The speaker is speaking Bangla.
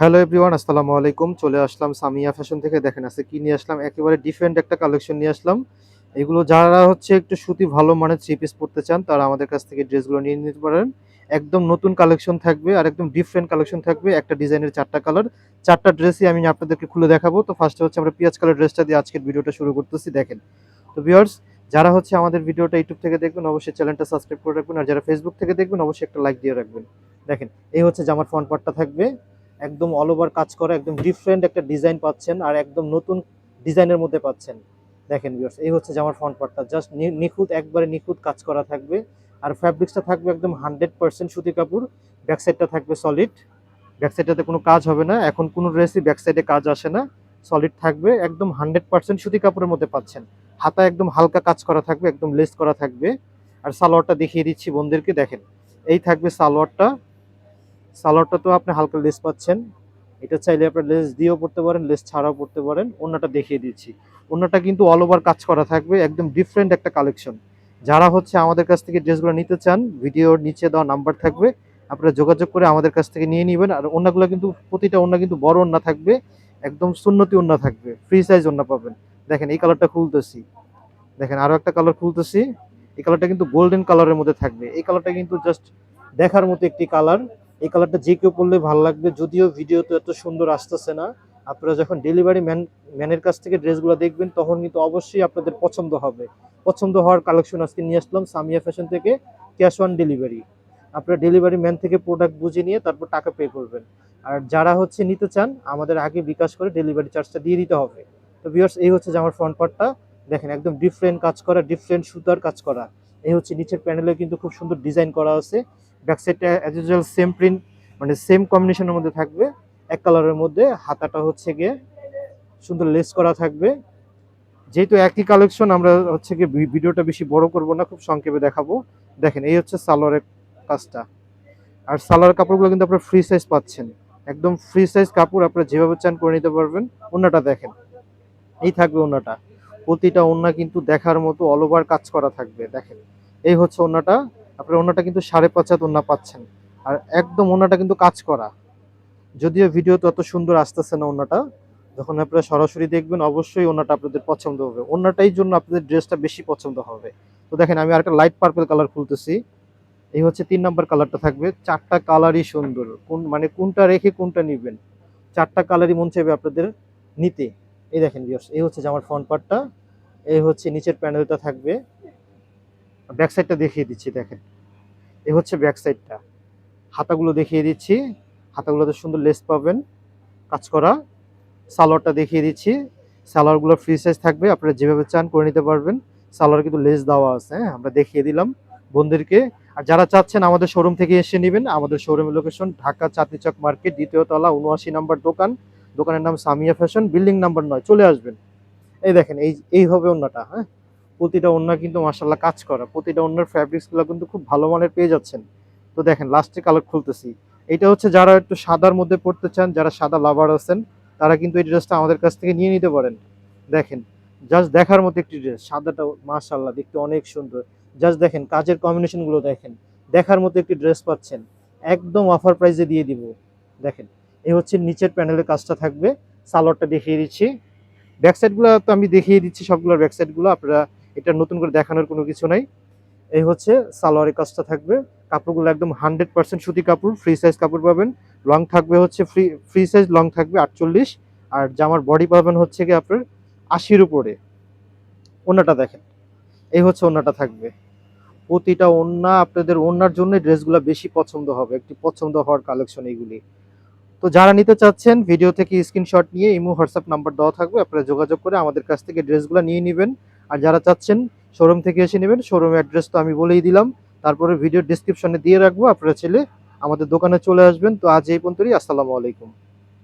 হ্যালো এভরিওয়ান আসসালামু আলাইকুম। চলে আসলাম সামিয়া ফ্যাশন থেকে। দেখেন আছে কি নিয়ে আসলাম? একেবারে ডিফারেন্ট একটা কালেকশন নিয়ে আসলাম। এগুলো যারা হচ্ছে একটু সুতি, ভালো মানের থ্রি পিস পড়তে চান, তারা আমাদের কাছ থেকে ড্রেসগুলো নিয়ে নিতে পারেন। একদম নতুন কালেকশন থাকবে আর একদম ডিফারেন্ট কালেকশন থাকবে। একটা ডিজাইনের চারটা কালার চারটা ড্রেসই আমি আপনাদেরকে খুলে দেখাবো। তো ফার্স্টে হচ্ছে আমরা পিঁয়াজ কালার ড্রেসটা দিয়ে আজকের ভিডিওটা শুরু করতেছি। দেখেন, তো ভিউয়ার্স যারা হচ্ছে আমাদের ভিডিওটা ইউটিউব থেকে দেখবেন, অবশ্যই চ্যানেলটা সাবস্ক্রাইব করে রাখবেন। আর যারা ফেসবুক থেকে দেখবেন, অবশ্যই একটা লাইক দিয়ে রাখবেন। দেখেন, এই হচ্ছে জামার ফ্রন্ট পার্টটা থাকবে। একদম অল ওভার কাজ করা, একদম ডিফারেন্ট একটা ডিজাইন পাচ্ছেন আর একদম নতুন ডিজাইনের মধ্যে পাচ্ছেন। দেখেন ভিউয়ার্স এই হচ্ছে জামার ফ্রন্ট পার্টটা জাস্ট নিখুঁত, একবারে নিখুঁত কাজ করা থাকবে। আর ফ্যাব্রিক্সটা থাকবে একদম হান্ড্রেড পার্সেন্ট সুতি কাপড়। ব্যাক সাইডটা থাকবে সলিড ব্যাক সাইডটাতে কোনো কাজ হবে না। এখন কোনো ড্রেসই ব্যাক সাইডে কাজ আসে না। সলিড থাকবে, একদম হান্ড্রেড পার্সেন্ট সুতি কাপড়ের মধ্যে পাচ্ছেন। হাতা একদম হালকা কাজ করা থাকবে, একদম লেস করা থাকবে। আর সালোয়ারটা দেখিয়ে দিচ্ছি বোনদেরকে দেখেন। এই থাকবে সালোয়ারটা। সালোয়ারটা তো আপনি হালকা লেস পাচ্ছেন। এটা চাইলে আপনার লেস দিয়েও পড়তে পারেন, লেস ছাড়াও পড়তে পারেন। অন্যটা দেখিয়ে দিচ্ছি। অন্যটা কিন্তু অল ওভার কাজ করা থাকবে, একদম ডিফারেন্ট একটা কালেকশন যারা হচ্ছে আমাদের কাছ থেকে ড্রেসগুলো নিতে চান ভিডিওর নিচে দেওয়া নাম্বার থাকবে। আপনারা যোগাযোগ করে আমাদের কাছ থেকে নিয়ে নেবেন। আর অন্যগুলো কিন্তু, প্রতিটা অন্য কিন্তু বড় অন্য থাকবে, একদম সুন্নতি অন্য থাকবে। ফ্রি সাইজ অন্য পাবেন। দেখেন, এই কালারটা খুলতেছি। দেখেন, আরও একটা কালার খুলতেছি। এই কালারটা কিন্তু গোল্ডেন কালারের মধ্যে থাকবে। এই কালারটা কিন্তু জাস্ট দেখার মতো একটি কালার এই কালারটা যে কেউ পরলে ভালো লাগবে। যদিও ভিডিও তো এত সুন্দর আসতেছে না। আপনারা যখন ডেলিভারি ম্যান ম্যানের কাছ থেকে ড্রেসগুলো দেখবেন, তখন কিন্তু অবশ্যই আপনাদের পছন্দ হবে। পছন্দ হওয়ার কালেকশন আজকে নিয়ে আসলাম সামিয়া ফ্যাশন থেকে ক্যাশ অন ডেলিভারি আপনারা ডেলিভারি ম্যান থেকে প্রোডাক্ট বুঝে নিয়ে তারপর টাকা পে করবেন। আর যারা হচ্ছে নিতে চান, আমাদের আগে বিকাশ করে ডেলিভারি চার্জটা দিয়ে দিতে হবে। তো ভিউয়ার্স এই হচ্ছে যে আমার ফ্রন্ট পার্টটা দেখেন, একদম ডিফারেন্ট কাজ করা ডিফারেন্ট সুতার কাজ করা। এই হচ্ছে নিচের প্যানেলে কিন্তু খুব সুন্দর ডিজাইন করা আছে। ব্যাক সাইডটা অ্যাজ ইউজুয়াল সেম প্রিন্ট মানে সেম কম্বিনেশনের মধ্যে থাকবে। এক কালারের মধ্যে হাতাটা হচ্ছে গিয়ে সুন্দর লেস করা থাকবে। যেহেতু একই কালেকশন আমরা হচ্ছে গিয়ে ভিডিওটা বেশি বড় করব না, খুব সংক্ষেপে দেখাবো। দেখেন, এই হচ্ছে সালোয়ারের কাজটা। আর সালোয়ার কাপড়গুলো কিন্তু আপনারা ফ্রি সাইজ পাচ্ছেন। একদম ফ্রি সাইজ কাপড়, আপনারা যেভাবে চান করে নিতে পারবেন। ওনাটা দেখেন। এই থাকবে ওনাটা প্রতিটা ওন্না কিন্তু দেখার মতো অল ওভার কাজ করা থাকবে। দেখেন, এই হচ্ছে ওন্নাটা। আপনার ওন্নাটা কিন্তু সাড়ে পাঁচ হাত ওন্না পাচ্ছেন। আর একদম ওন্নাটা কিন্তু কাজ করা। যদিও ভিডিও তো অত সুন্দর আসতেছে না ওন্নাটা যখন আপনারা সরাসরি দেখবেন অবশ্যই ওন্নাটা আপনাদের পছন্দ হবে। ওন্নাটাই জন্য আপনাদের ড্রেসটা বেশি পছন্দ হবে। তো দেখেন, আমি আরেকটা লাইট পার্পল কালার খুলতেছি। এই হচ্ছে তিন নম্বর কালারটা থাকবে। চারটা কালারই সুন্দর। কোন মানে কোনটা রেখে কোনটা নিবেন? চারটা কালারই মন চাইবে আপনাদের নিতে। এই দেখেন ভিউয়ার্স এই হচ্ছে জামার ফ্রন্ট পার্টটা এই হচ্ছে নিচের প্যানেলটা থাকবে। ব্যাক সাইডটা দেখিয়ে দিচ্ছি, দেখেন। এই হচ্ছে ব্যাক সাইডটা হাতাগুলো দেখিয়ে দিচ্ছি। হাতাগুলোতে সুন্দর লেস পাবেন। কাজ করা। সালোয়ারটা দেখিয়ে দিচ্ছি। সালোয়ারগুলো ফ্রি সাইজ থাকবে। আপনারা যেভাবে চান করে নিতে পারবেন। সালোয়ার কিন্তু লেস দেওয়া আছে হ্যাঁ? আমরা দেখিয়ে দিলাম বন্ধুদেরকে। আর যারা চাচ্ছেন আমাদের শোরুম থেকে এসে নেবেন, আমাদের শোরুমের লোকেশন ঢাকা চাঁদনি চক মার্কেট দ্বিতীয় তলা, উনআশি নাম্বার দোকান। দোকানের নাম সামিয়া ফ্যাশন বিল্ডিং নাম্বার নয়, চলে আসবেন। এই দেখেন, এই এই হবে অন্যটা হ্যাঁ? প্রতিটা অন্য কিন্তু মার্শাল্লাহ কাজ করা। প্রতিটা অন্যের ফ্যাব্রিক্সগুলো কিন্তু খুব ভালো মানের পেয়ে যাচ্ছেন। তো দেখেন লাস্টে কালার খুলতেছি। এটা হচ্ছে যারা একটু সাদার মধ্যে পড়তে চান, যারা সাদা লাভার আছেন, তারা কিন্তু এই ড্রেসটা আমাদের কাছ থেকে নিয়ে নিতে পারেন। দেখেন জাস্ট দেখার মতো একটি ড্রেস সাদাটা মার্শাল্লাহ দেখতে অনেক সুন্দর। জাস্ট দেখেন, কাজের কম্বিনেশনগুলো দেখেন। দেখার মতো একটি ড্রেস পাচ্ছেন। একদম অফার প্রাইসে দিয়ে দিব। দেখেন এই হচ্ছে নিচের প্যানেলের কাজটা থাকবে। সালোয়ারটা দেখিয়ে দিচ্ছি। ব্যাক সাইডগুলো তো আমি দেখিয়ে দিচ্ছি সবগুলোর ব্যাক সাইডগুলো আপনারা এটা নতুন করে দেখানোর কোনো কিছু নাই। এই হচ্ছে সালোয়ারের কাজটা থাকবে। কাপড়গুলো একদম হান্ড্রেড পার্সেন্ট সুতি কাপড় ফ্রি সাইজ কাপড় পাবেন। লং থাকবে হচ্ছে ফ্রি ফ্রি সাইজ লং থাকবে আটচল্লিশ। আর জামার বডি পাবেন হচ্ছে কি আপনার আশির উপরে। ওনাটা দেখেন। এই হচ্ছে ওনাটা থাকবে। প্রতিটা ওন্না আপনাদের ওন্নার জন্য ড্রেসগুলো বেশি পছন্দ হবে। একটি পছন্দ হওয়ার কালেকশন এইগুলি। তো যারা নিতে চাচ্ছেন ভিডিও থেকে স্ক্রিনশট নিয়ে ইমো, হোয়াটসঅ্যাপ নাম্বার দেওয়া থাকবে। আপনারা যোগাযোগ করে আমাদের কাছ থেকে ড্রেসগুলো নিয়ে নেবেন। আর যারা চাচ্ছেন শোরুম থেকে এসে নেবেন শোরুম অ্যাড্রেস তো আমি বলেই দিলাম। তারপরে ভিডিও ডিসক্রিপশনে দিয়ে রাখব, আপনারা ছেলে আমাদের দোকানে চলে আসবেন। তো আজ এই পর্যন্তই, আসসালামু আলাইকুম।